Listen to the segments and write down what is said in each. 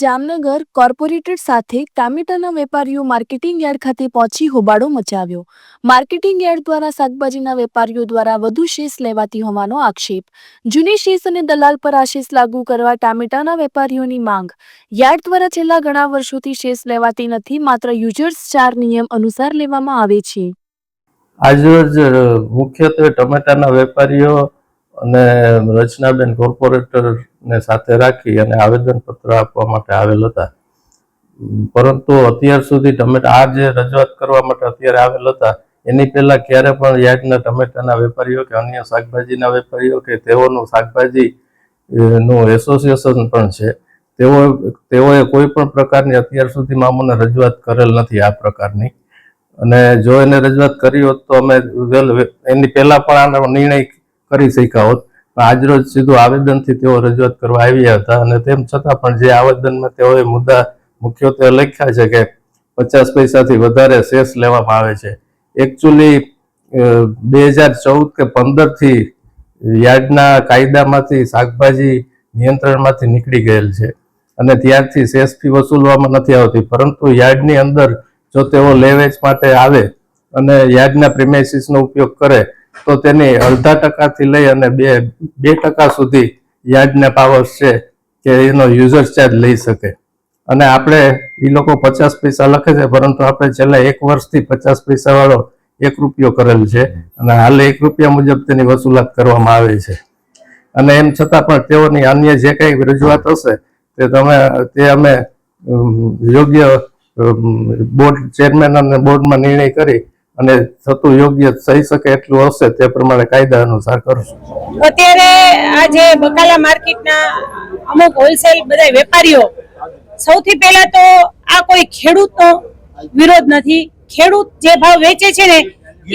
Jamnagar corporator સાથે ટામેટાના વેપારીઓ marketing yard ખાતે પહોંચી હોબાળો મચાવ્યો. માર્કેટિંગ યાર્ડ દ્વારા શાકભાજીના વેપારીઓ દ્વારા વધુ શેષ લેવાતી હોવાનો આક્ષેપ. જૂની શેષ અને દલાલ પર આ શેષ લાગુ કરવા ટામેટાના વેપારીઓની માંગ. યાર્ડ દ્વારા છેલ્લા ઘણા વર્ષોથી શેષ લેવાતી નથી, માત્ર યુઝર્સ ચાર નિયમ અનુસાર લેવામાં આવે છે. આજરોજ મુખ્યત્વે ટમેટાના વેપારીઓ અને રચનાબેન કોર્પોરેટરને સાથે રાખી અને આવેદનપત્ર આપવા માટે આવેલ હતા. પરંતુ અત્યાર સુધી ટમેટા, આ જે રજૂઆત કરવા માટે અત્યારે આવેલ હતા, એની પહેલાં ક્યારે પણ યાર્ડના ટમેટાના વેપારીઓ કે અન્ય શાકભાજીના વેપારીઓ કે તેઓનું શાકભાજી નું એસોસિએશન પણ છે. તેઓ, તેઓએ કોઈ પણ પ્રકારની અત્યાર સુધીમાં અમને રજૂઆત કરેલ નથી આ પ્રકારની. અને જો એને રજૂઆત કરી હોત તો અમે એની પહેલાં પણ આનો નિર્ણય કરી શક્યા હોત. આજરોજ સીધું આવેદનથી તેઓ રજૂઆત કરવા આવ્યા હતા અને તેમ છતાં પણ જે આવેદનમાં તેઓએ મુદ્દા મુખ્યત્વે લખ્યા છે કે પચાસ પૈસાથી વધારે શેષ લેવામાં આવે છે. એકચ્યુઅલી બે હજાર ચૌદ કે પંદરથી યાર્ડના કાયદામાંથી શાકભાજી નિયંત્રણમાંથી નીકળી ગયેલ છે અને ત્યારથી શેષ ફી વસૂલવામાં નથી આવતી. પરંતુ યાર્ડની અંદર જો તેઓ લેવેચ માટે આવે અને યાર્ડના પ્રિમાઇસીસનો ઉપયોગ કરે તો તેની અડધા ટકાથી લઈ અને બે બે ટકા સુધી યાર્ડના પાવર્સ છે કે એનો યુઝર ચાર્જ લઈ શકે. અને આપણે એ લોકો પચાસ પૈસા લખે છે, પરંતુ આપણે છેલ્લા એક વર્ષથી પચાસ પૈસા વાળો એક રૂપિયો કરેલ છે. અને હાલ એક રૂપિયા મુજબ તેની વસૂલાત કરવામાં આવે છે. અને એમ છતાં પણ તેઓની અન્ય જે કંઈ રજૂઆત હશે, તે તમે, તે અમે યોગ્ય બોર્ડ ચેરમેન અને બોર્ડમાં નિર્ણય કરી અને થતું યોગ્ય થઈ શકે એટલું હશે તે પ્રમાણે કાયદા અનુસાર કરશું અત્યારે આ જે બકાલા માર્કેટના અમુક હોલસેલ બધા વેપારીઓ, સૌથી પહેલા તો આ કોઈ ખેડૂતનો વિરોધ નથી. ખેડૂત જે ભાવ વેચે છે ને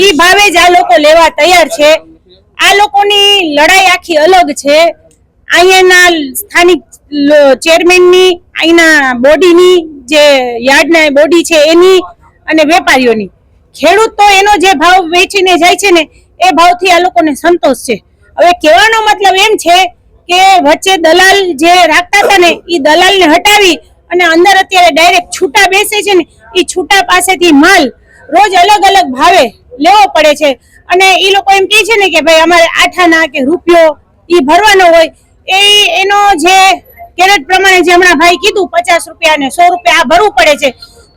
એ ભાવે જ આ લોકો લેવા તૈયાર છે. આ લોકોની લડાઈ આખી અલગ છે. અહીંયાના સ્થાનિક ચેરમેનની, અહીંના બોડીની જે યાર્ડના બોડી છે એની અને વેપારીઓની. ખેડૂત તો એનો જે ભાવ વેચીને જાય છે ને, એ ભાવથી આ લોકોને સંતોષ છે. હવે કહેવાનો મતલબ એમ છે કે વચ્ચે દલાલ જે રાખતા હતા ને એ દલાલને હટાવી અને અંદર અત્યારે ડાયરેક્ટ છૂટા બેસે છે ને એ છૂટા પાસેથી માલ રોજ અલગ અલગ ભાવે લેવો પડે છે. અને એ લોકો એમ કહે છે ને કે ભાઈ અમારે આઠાના કે રૂપિયો એ ભરવાનો હોય, એ એનો જે કેરેટ પ્રમાણે જે હમણાં ભાઈ કીધું પચાસ રૂપિયા ને સો રૂપિયા આ ભરવું પડે છે.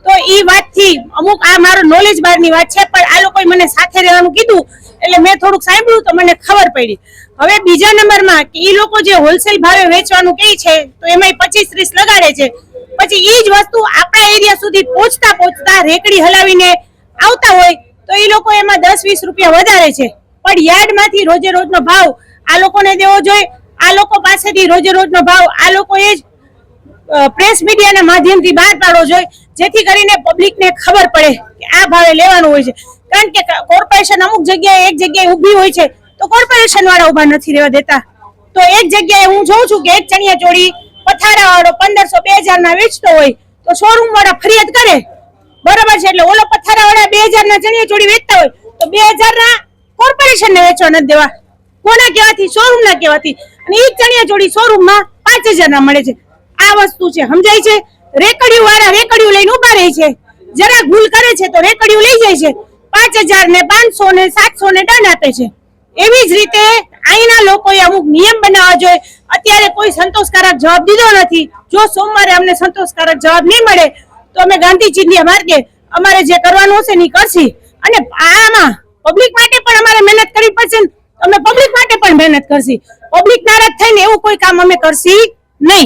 તો એ વાતથી અમુક આ મારો નોલેજ બહારની વાત છે, પણ આ લોકોએ મને સાથે રહેવાનું કીધું, એટલે મેં થોડુંક સાંભળ્યું તો મને ખબર પડી. હવે બીજા નંબરમાં કે એ લોકો જે હોલસેલ ભાવે વેચવાનું કહે છે, તો એમાં પચીસ ત્રીસ લગાડે છે. પછી એ જ વસ્તુ આપણા એરિયા સુધી પહોંચતા પહોંચતા રેકડી હલાવીને આવતા હોય, તો એ લોકો એમાં દસ વીસ રૂપિયા વધારે છે. પણ યાર્ડમાંથી રોજે રોજનો ભાવ આ લોકોને દેવો જોઈએ, આ લોકો પાસેથી રોજે રોજનો ભાવ આ લોકોએ જ પ્રેસ મીડિયાના માધ્યમથી બહાર પાડવો જોઈએ. જેથી કરીને પબ્લિકને ખબર પડે કે આ ભાવે લેવાનું હોય છે. કારણ કે કોર્પોરેશન અમુક જગ્યાએ એક જગ્યાએ ઊભી હોય છે, તો કોર્પોરેશન વાળા ઊભા નથી રહેવા દેતા. તો એક જગ્યાએ હું જોઉં છું કે એક ચણિયા ચોળી પથારા વાળો પંદરસો બે ના વેચતો હોય, તો શોરૂમ વાળા ફરિયાદ કરે. બરાબર છે, એટલે ઓલો પથારા વાળા બે હજાર ના ચણિયા ચોળી વેચતા હોય, તો બે હજાર ના કોર્પોરેશન ને વેચવા નથી દેવા. કોના કહેવાથી? શોરૂમ ના કહેવાથી. અને એ ચણિયા ચોળી શોરૂમમાં પાંચ હજાર ના મળે છે. આ વસ્તુ છે, સમજાય છે? રેકડિયું વાળા રેકડિયું લઈને ઊભા રહે છે. જરા ભૂલ કરે છે તો રેકડિયું લઈ જાય છે. પાંચ હજાર ને પાંચસો ને સાતસો ને દંડ આપે છે. એવી જ રીતે અહીંના લોકોએ અમુક નિયમ બનાવવા જોઈએ. અત્યારે કોઈ સંતોષકારક જવાબ દીધો નથી. જો સોમવારે અમને સંતોષકારક જવાબ નહીં મળે, તો અમે ગાંધીજીની માર્ગે અમારે જે કરવાનું હશે એ કરશી. અને આમાં પબ્લિક માટે પણ અમારે મહેનત કરવી પડશે અમે પબ્લિક માટે પણ મહેનત કરશી. પબ્લિક નારાજ થઈને એવું કોઈ કામ અમે કરશી નહીં.